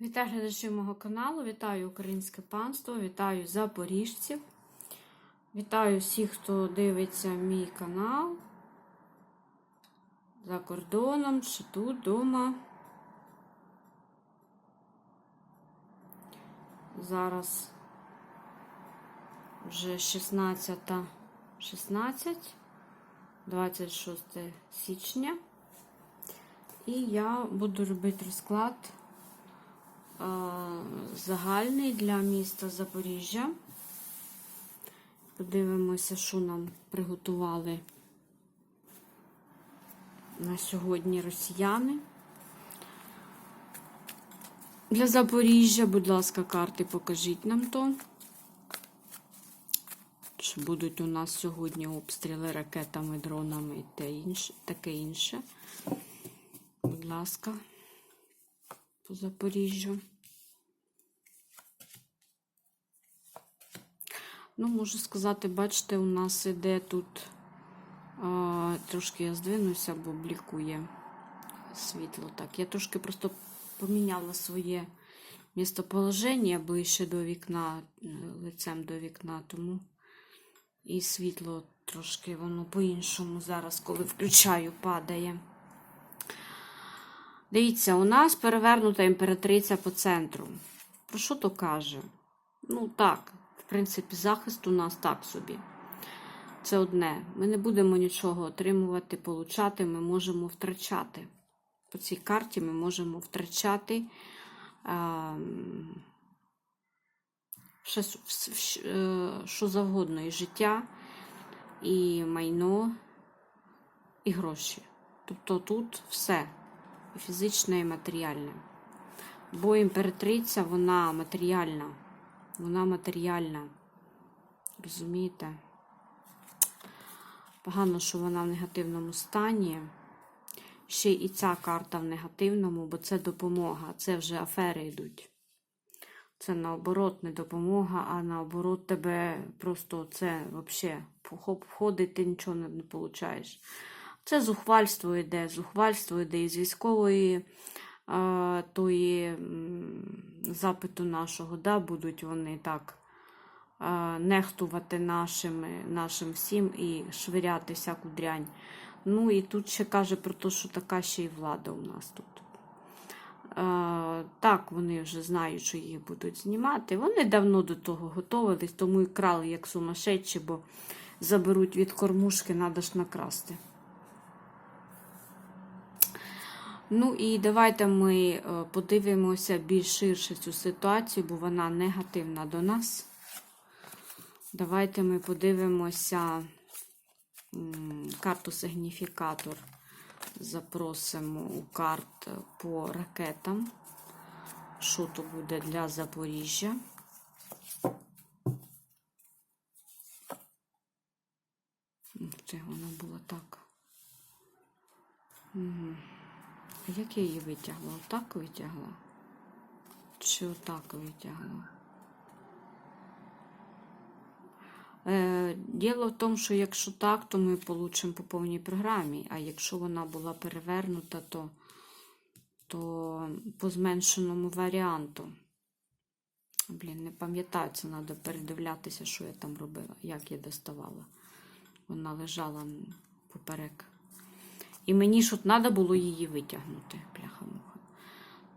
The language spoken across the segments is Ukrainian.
Вітаю глядачів мого каналу, вітаю українське панство, вітаю запоріжців. Вітаю всіх, хто дивиться мій канал за кордоном чи тут вдома. Зараз вже 16.16, 16, 26 січня. І я буду робити розклад загальний для міста Запоріжжя. Подивимося, що нам приготували на сьогодні росіяни. Для Запоріжжя, будь ласка, карти покажіть нам то. Чи будуть у нас сьогодні обстріли ракетами, дронами і таке інше. Будь ласка, по Запоріжжю. Ну, можу сказати, бачите, у нас іде тут а, трошки я здвинуся, бо блікує світло. Так, я трошки просто поміняла своє місцеположення ближче до вікна, е, лицем до вікна, тому і світло трошки воно по-іншому зараз, коли включаю, падає. Дивіться, у нас перевернута імператриця по центру. Про що то каже? Ну, так, в принципі, захист у нас так собі. Це одне. Ми не будемо нічого отримувати, получати, ми можемо втрачати. По цій карті ми можемо втрачати а, все, е, що завгодно, і життя, і майно, і гроші. Тобто тут все фізичне, і матеріальне. Бо імператриця, вона матеріальна. Вона матеріальна. Розумієте? Погано, що вона в негативному стані. Ще і ця карта в негативному, бо це допомога. Це вже афери йдуть. Це наоборот не допомога, а наоборот, тебе просто це взагалі входить, ти нічого не, получаєш. Це зухвальство йде, зухвальство йде із військової а, тої запиту нашого, да, будуть вони так а, нехтувати нашими, нашим всім і швиряти всяку дрянь. Ну і тут ще каже про те, що така ще й влада у нас тут. А, так, вони вже знають, що їх будуть знімати. Вони давно до того готувались, тому і крали як сумасшедші, бо заберуть від кормушки, треба ж накрасти. Ну і давайте ми е, подивимося більш ширше цю ситуацію, бо вона негативна до нас. Давайте ми подивимося карту сигніфікатор. Запросимо у карт по ракетам. Що то буде для Запоріжжя? Це вона була так. Угу. А як я її витягла? Отак витягла? Чи отак витягла? Е, Діло в тому, що якщо так, то ми получимо по повній програмі. А якщо вона була перевернута, то, то по зменшеному варіанту. Блін, не пам'ятаю, це треба передивлятися, що я там робила, як я доставала. Вона лежала поперек. І мені ж от треба було її витягнути, пляха-муха.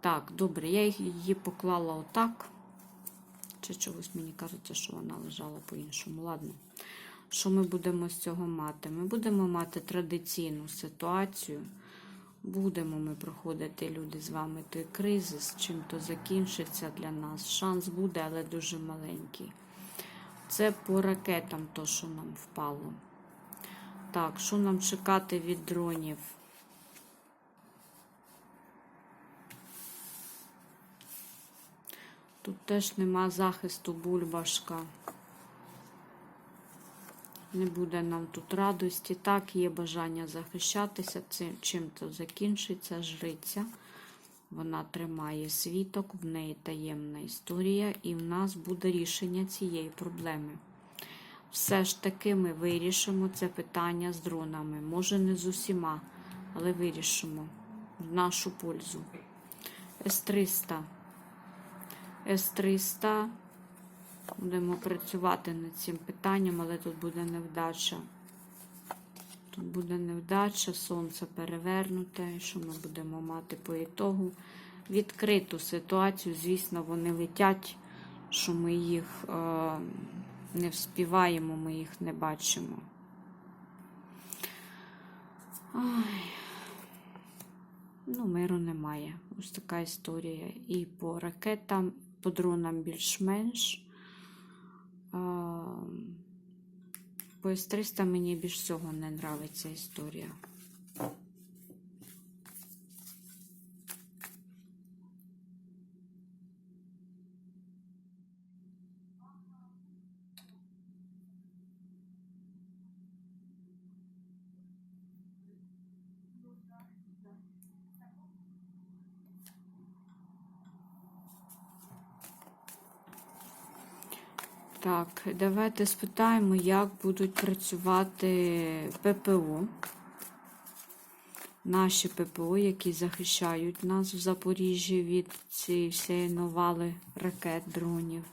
Так, добре, я її поклала отак. Чи чогось мені кажеться, що вона лежала по-іншому. Ладно, що ми будемо з цього мати? Ми будемо мати традиційну ситуацію. Будемо ми проходити, люди, з вами той кризис, чим то закінчиться для нас. Шанс буде, але дуже маленький. Це по ракетам, то, що нам впало. Так, що нам чекати від дронів? Тут теж нема захисту бульбашка. Не буде нам тут радості. Так, є бажання захищатися. Чим то закінчиться жриця. Вона тримає світок, в неї таємна історія, і в нас буде рішення цієї проблеми. Все ж таки ми вирішимо це питання з дронами. Може, не з усіма, але вирішимо в нашу пользу. С-300. С-300. Будемо працювати над цим питанням, але тут буде невдача. Тут буде невдача, сонце перевернуте. Що ми будемо мати по ітогу? Відкриту ситуацію. Звісно, вони летять, що ми їх е, не вспіваємо, ми їх не бачимо. Ой. Ну, миру немає. Ось така історія. І по ракетам, по дронам більш-менш. По С-300 мені більш всього не нравиться історія. Так, давайте спитаємо, як будуть працювати ППО. Наші ППО, які захищають нас в Запоріжжі від цієї всієї навали ракет, дронів.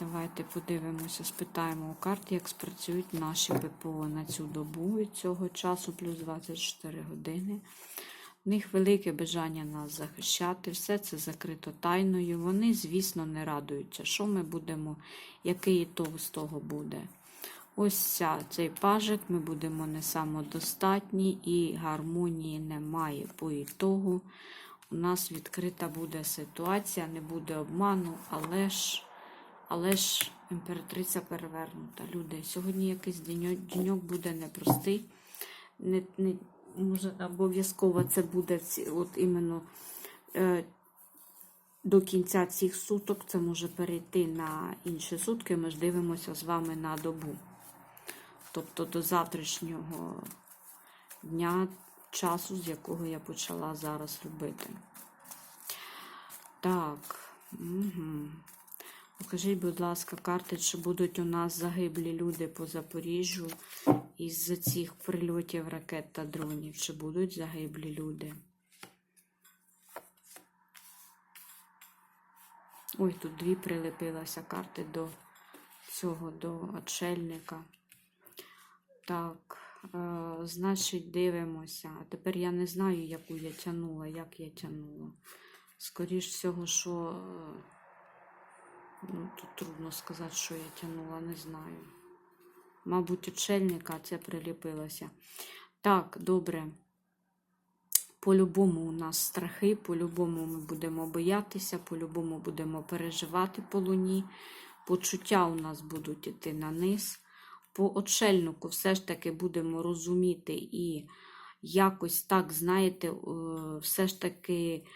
Давайте подивимося, спитаємо у карті, як спрацюють наші ППО на цю добу від цього часу, плюс 24 години. В них велике бажання нас захищати, все це закрито тайною. Вони, звісно, не радуються, що ми будемо, який ітог з того буде. Ось цей пажик ми будемо не самодостатні і гармонії немає. По ітогу у нас відкрита буде ситуація, не буде обману, але ж, але ж імператриця перевернута. Люди, сьогодні якийсь деньок буде непростий. Не, не, може, обов'язково це буде от іменно е, до кінця цих суток. Це може перейти на інші сутки. Ми ж дивимося з вами на добу. Тобто до завтрашнього дня, часу, з якого я почала зараз робити. Так. Угу. Покажіть, будь ласка, карти, чи будуть у нас загиблі люди по Запоріжжю із цих прильотів ракет та дронів? Чи будуть загиблі люди? Ой, тут дві прилепилися карти до цього, до отшельника. Так, е, значить, дивимося. А тепер я не знаю, яку я тянула, як я тянула. Скоріш всього, що. Ну, тут трудно сказати, що я тянула, не знаю. Мабуть, отшельника це приліпилося. Так, добре. По-любому у нас страхи, по-любому ми будемо боятися, по-любому будемо переживати по луні. Почуття у нас будуть іти на низ. По отшельнику все ж таки будемо розуміти і якось так, знаєте, е, все ж таки.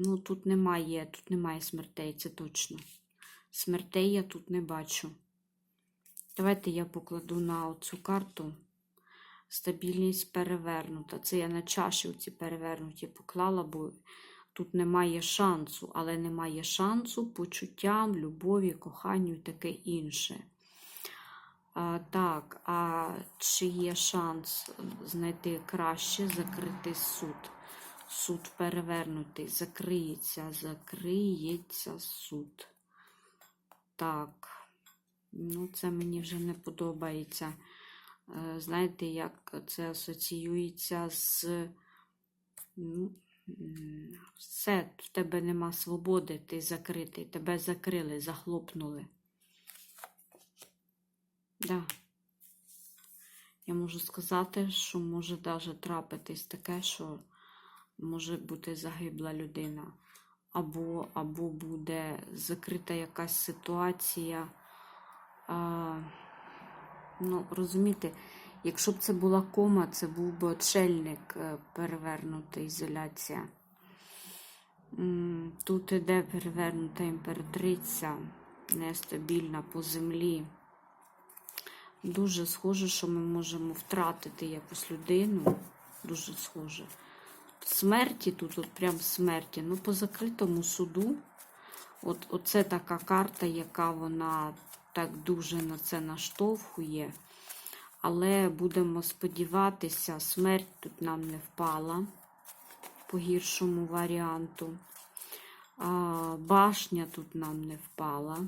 Ну, тут немає, тут немає смертей, це точно. Смертей я тут не бачу. Давайте я покладу на оцю карту. Стабільність перевернута. Це я на чаші оці перевернуті поклала, бо тут немає шансу, але немає шансу почуттям, любові, коханню і таке інше. А, так, а чи є шанс знайти краще закритий суд? Суд перевернутий, закриється, закриється суд. Так, ну це мені вже не подобається. Е, Знаєте, як це асоціюється з. Ну, все, в тебе нема свободи, ти закритий, тебе закрили, захлопнули. Да. Я можу сказати, що може навіть трапитись таке, що може бути загибла людина, або, або буде закрита якась ситуація. А, ну, розумієте, якщо б це була кома, це був би отшельник е, перевернута ізоляція. Тут іде перевернута імператриця, нестабільна по землі. Дуже схоже, що ми можемо втратити якусь людину. Дуже схоже. Смерті тут, от прям смерті. Ну, по закритому суду. От, Оце така карта, яка вона так дуже на це наштовхує. Але будемо сподіватися, смерть тут нам не впала. по гіршому варіанту. Башня тут нам не впала.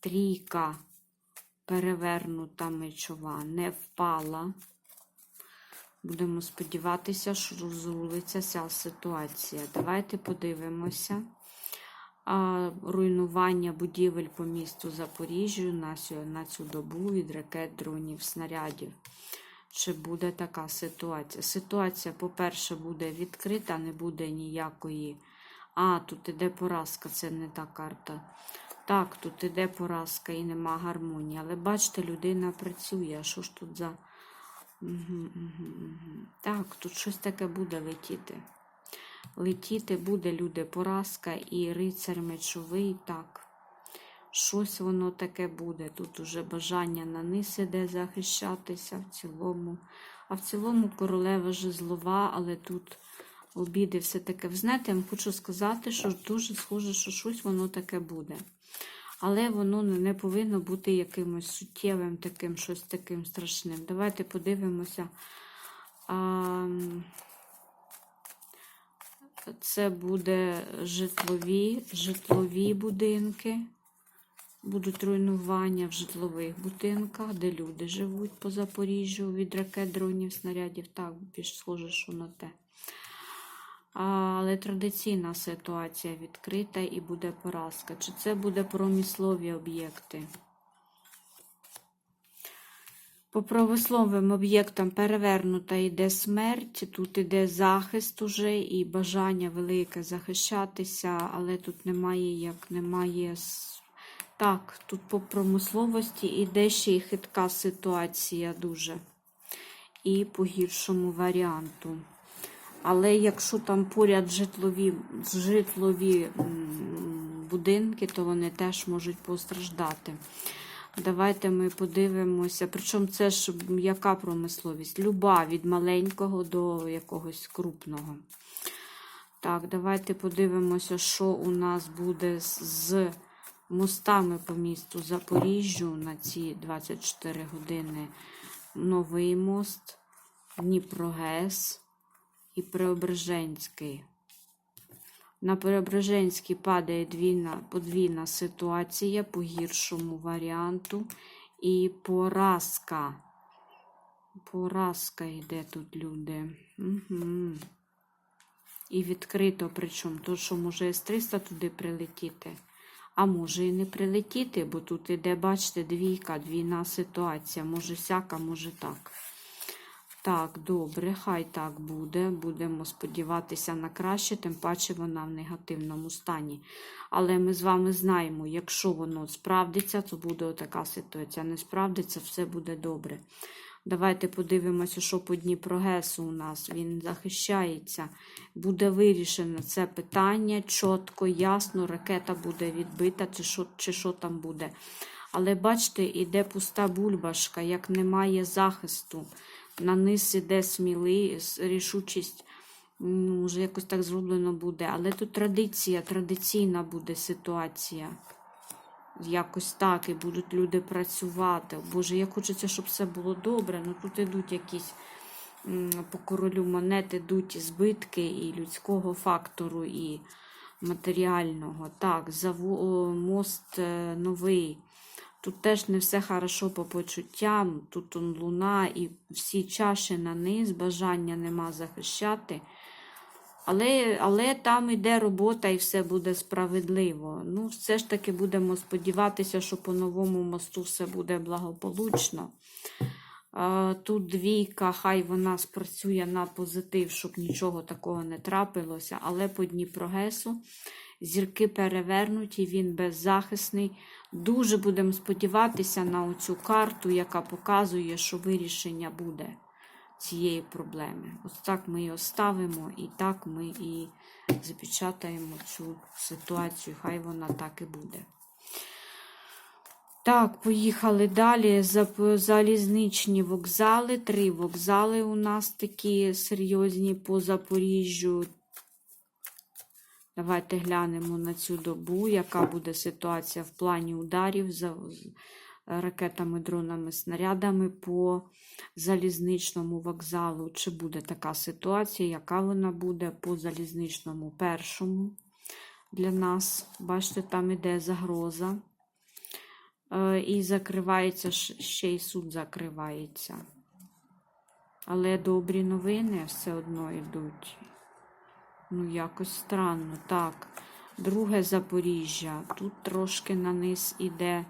Трійка перевернута мечова не впала. Будемо сподіватися, що розрулиться ця ситуація. Давайте подивимося. Руйнування будівель по місту Запоріжжю на, цю добу від ракет, дронів, снарядів. Чи буде така ситуація? Ситуація, по-перше, буде відкрита, не буде ніякої. А, тут іде поразка, це не та карта. Так, тут іде поразка і нема гармонії. Але бачите, людина працює. Що ж тут за. Угу, угу, угу. Так, тут щось таке буде летіти. Летіти буде, люди, поразка і рицар мечовий, так. Щось воно таке буде. Тут уже бажання на низ іде захищатися в цілому. А в цілому королева жезлова, але тут обіди все таке. Ви знаєте, я вам хочу сказати, що дуже схоже, що щось воно таке буде. Але воно не повинно бути якимось суттєвим, таким, щось таким страшним. Давайте подивимося. Це буде житлові, житлові будинки. Будуть руйнування в житлових будинках, де люди живуть по Запоріжжю від ракет, дронів, снарядів. Так, більш схоже, що на те. Але традиційна ситуація відкрита і буде поразка. Чи це буде промислові об'єкти? По промисловим об'єктам перевернута йде смерть, тут іде захист уже і бажання велике захищатися, але тут немає як немає. Так, тут по промисловості іде ще й хитка ситуація дуже. І по гіршому варіанту. Але якщо там поряд житлові, житлові будинки, то вони теж можуть постраждати. Давайте ми подивимося. Причому це ж яка промисловість? Люба від маленького до якогось крупного. Так, давайте подивимося, що у нас буде з- мостами по місту Запоріжжю на ці 24 години. Новий мост, Дніпрогес і Преображенський. На Преображенській падає двійна, подвійна ситуація по гіршому варіанту. І поразка. Поразка йде тут, люди. Угу. І відкрито, причому, то, що може С-300 туди прилетіти. А може і не прилетіти, бо тут іде, бачите, двійка, двійна ситуація. Може сяка, може так. Так, добре, хай так буде. Будемо сподіватися на краще, тим паче вона в негативному стані. Але ми з вами знаємо, якщо воно справдиться, то буде така ситуація. Не справдиться, все буде добре. Давайте подивимося, що по Дніпрогесу у нас. Він захищається. Буде вирішено це питання чітко, ясно, ракета буде відбита, чи що, чи що там буде. Але бачите, іде пуста бульбашка, як немає захисту. На низ іде сміли, рішучість, ну, може, якось так зроблено буде. Але тут традиція, традиційна буде ситуація. Якось так, і будуть люди працювати. Боже, як хочеться, щоб все було добре. Ну тут ідуть якісь по королю монет, ідуть збитки і людського фактору, і матеріального. Так, заво... мост е, новий. Тут теж не все хорошо по почуттям. Тут он луна і всі чаші на низ, бажання нема захищати. Але, але там іде робота і все буде справедливо. Ну, все ж таки будемо сподіватися, що по новому мосту все буде благополучно. Тут двійка, хай вона спрацює на позитив, щоб нічого такого не трапилося. Але по Дніпрогесу зірки перевернуті, він беззахисний. Дуже будемо сподіватися на оцю карту, яка показує, що вирішення буде цієї проблеми. Ось так ми її ставимо, і так ми і запечатаємо цю ситуацію. Хай вона так і буде. Так, поїхали далі. Залізничні вокзали. Три вокзали у нас такі серйозні по Запоріжжю. Давайте глянемо на цю добу, яка буде ситуація в плані ударів. За- ракетами, дронами, снарядами по залізничному вокзалу. Чи буде така ситуація, яка вона буде по залізничному першому для нас? Бачите, там іде загроза. Е, І закривається ще й суд закривається. Але добрі новини все одно йдуть. Ну, якось странно. Так. Друге Запоріжжя. Тут трошки на низ іде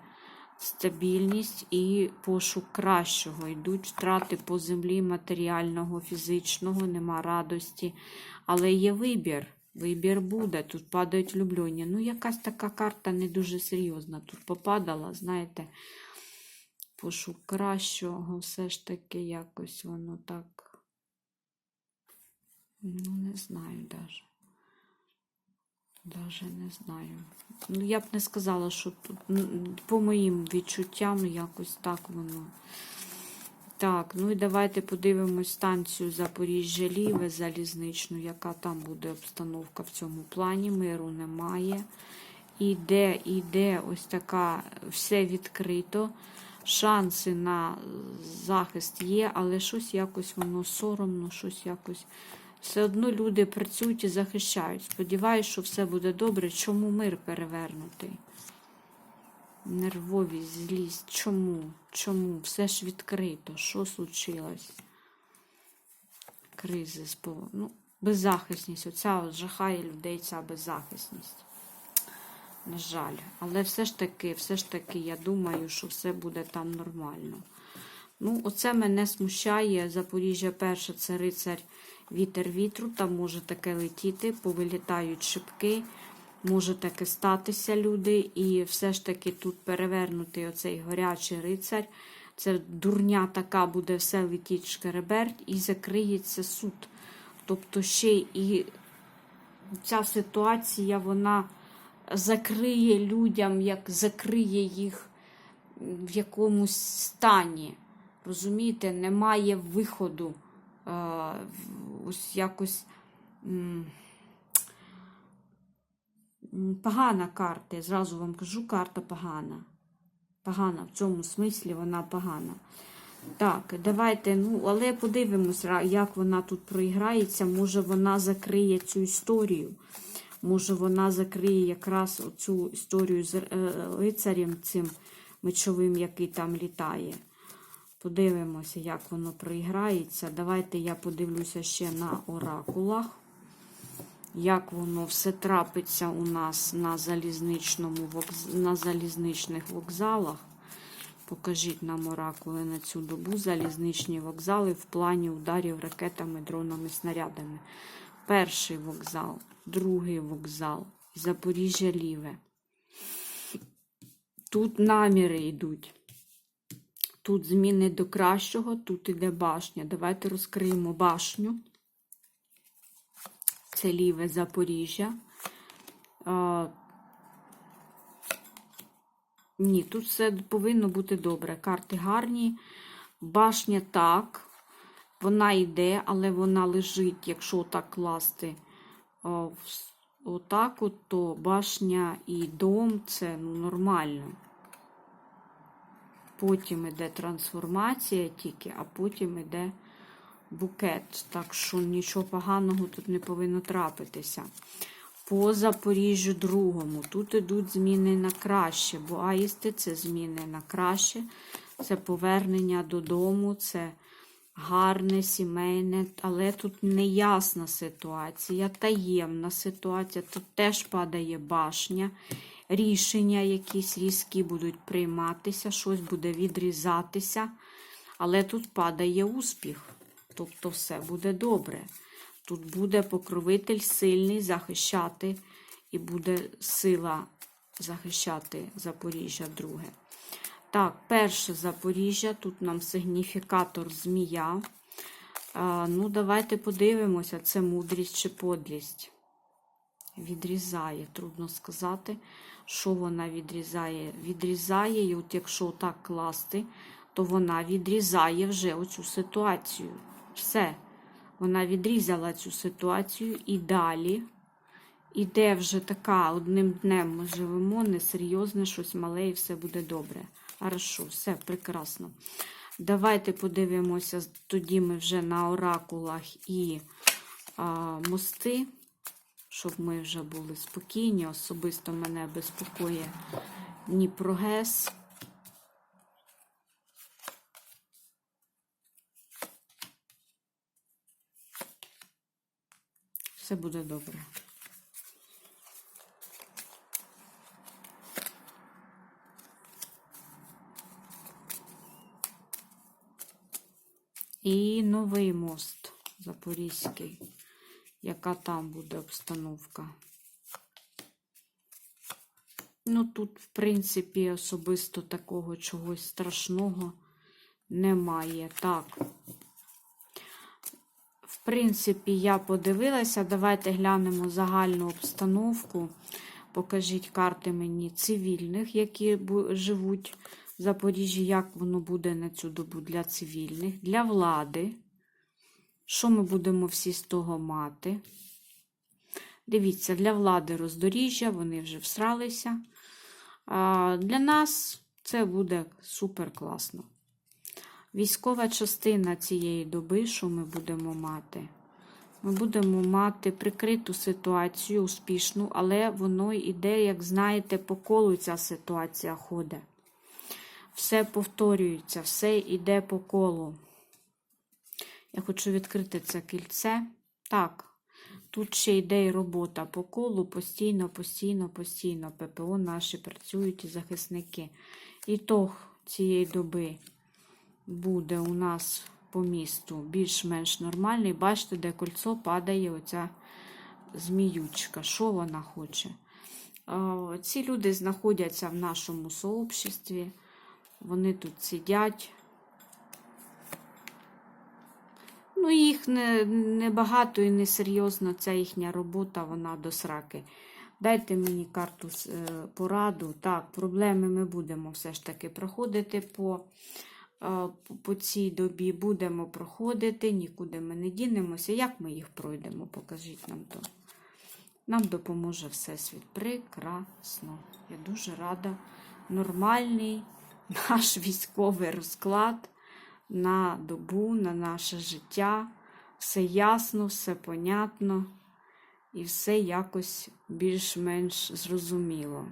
стабільність і пошук кращого. Йдуть втрати по землі матеріального, фізичного, нема радості. Але є вибір. Вибір буде. Тут падають влюблені. Ну, якась така карта не дуже серйозна. Тут попадала, знаєте, пошук кращого, все ж таки якось воно так. Ну, не знаю даже. Даже не знаю. Ну, я б не сказала, що тут, по моїм відчуттям, якось так воно. Так, ну і давайте подивимось станцію Запоріжжя Ліве залізничну, яка там буде обстановка в цьому плані. Миру немає. Іде, іде ось така, все відкрито. Шанси на захист є, але щось якось воно соромно, щось якось. Все одно люди працюють і захищають. Сподіваюсь, що все буде добре. Чому мир перевернутий? Нервовість, злість. Чому? Чому? Все ж відкрито. Що случилось? Кризи ну, беззахисність. Оця от жахає людей ця беззахисність. На жаль. Але все ж таки, все ж таки, я думаю, що все буде там нормально. Ну, оце мене смущає. Запоріжжя перше це рицарь вітер вітру. Там може таке летіти, повилітають шибки. Може таке статися, люди, і все ж таки тут перевернутий оцей горячий рицар. Це дурня така буде все летіть шкереберть і закриється суд. Тобто ще і ця ситуація, вона закриє людям, як закриє їх в якомусь стані. Розумієте, немає виходу. Е, ось якось. Погана карта, я зразу вам кажу, карта погана. Погана, в цьому смислі вона погана. Так, давайте, ну, але подивимось, як вона тут проіграється. Може, вона закриє цю історію. Може, вона закриє якраз цю історію з е, лицарем цим мечовим, який там літає. Подивимося, як воно проіграється. Давайте я подивлюся ще на оракулах як воно все трапиться у нас на, залізничному на залізничних вокзалах. Покажіть нам оракули на цю добу залізничні вокзали в плані ударів ракетами, дронами, снарядами. Перший вокзал, другий вокзал, Запоріжжя Ліве. Тут наміри йдуть. Тут зміни до кращого, тут іде башня. Давайте розкриємо башню це ліве Запоріжжя. А, ні, тут все повинно бути добре. Карти гарні. Башня так. Вона йде, але вона лежить, якщо так класти отак, от, то башня і дом це ну, нормально. Потім йде трансформація тільки, а потім йде букет. Так що нічого поганого тут не повинно трапитися. По Запоріжжю другому. Тут йдуть зміни на краще, бо аїсти це зміни на краще. Це повернення додому, це гарне, сімейне, але тут неясна ситуація, таємна ситуація. Тут теж падає башня. Рішення якісь різкі будуть прийматися, щось буде відрізатися. Але тут падає успіх. Тобто все буде добре. Тут буде покровитель сильний захищати, і буде сила захищати Запоріжжя друге. Так, перше Запоріжжя, тут нам сигніфікатор змія. А, ну, давайте подивимося, це мудрість чи подлість. Відрізає, трудно сказати, що вона відрізає. Відрізає, і от якщо так класти, то вона відрізає вже оцю ситуацію. Все. Вона відрізала цю ситуацію і далі іде вже така одним днем ми живемо, несерйозне, щось мале і все буде добре. Хорошо, все прекрасно. Давайте подивимося, тоді ми вже на оракулах і а, мости, щоб ми вже були спокійні. Особисто мене безпокоїть Дніпрогес. Все буде добре. І новий мост Запорізький. Яка там буде обстановка? Ну, тут, в принципі, особисто такого чогось страшного немає. Так. В принципі, я подивилася. Давайте глянемо загальну обстановку. Покажіть карти мені цивільних, які живуть в Запоріжжі, як воно буде на цю добу для цивільних, для влади. Що ми будемо всі з того мати? Дивіться, для влади роздоріжжя, вони вже всралися. А для нас це буде супер класно. Військова частина цієї доби, що ми будемо мати? Ми будемо мати прикриту ситуацію, успішну, але воно йде, як знаєте, по колу ця ситуація ходить. Все повторюється, все йде по колу. Я хочу відкрити це кільце. Так, тут ще йде і робота по колу, постійно, постійно, постійно. ППО наші працюють і захисники. Ітог цієї доби буде у нас по місту більш-менш нормальний. Бачите, де кольцо падає оця зміючка. Що вона хоче? Е, Ці люди знаходяться в нашому сообществі. Вони тут сидять. Ну, їх не, не багато і не серйозно, ця їхня робота, вона до сраки. Дайте мені карту е, пораду. Так, проблеми ми будемо все ж таки проходити е, по- по цій добі. Будемо проходити, нікуди ми не дінемося. Як ми їх пройдемо? Покажіть нам то. Нам допоможе Всесвіт. Прекрасно. Я дуже рада. Нормальний наш військовий розклад на добу, на наше життя. Все ясно, все понятно і все якось більш-менш зрозуміло.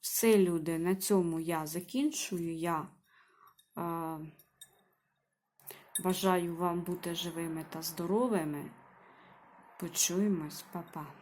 Все, люди, на цьому я закінчую. Я е, бажаю вам бути живими та здоровими. Почуємось, Па-па.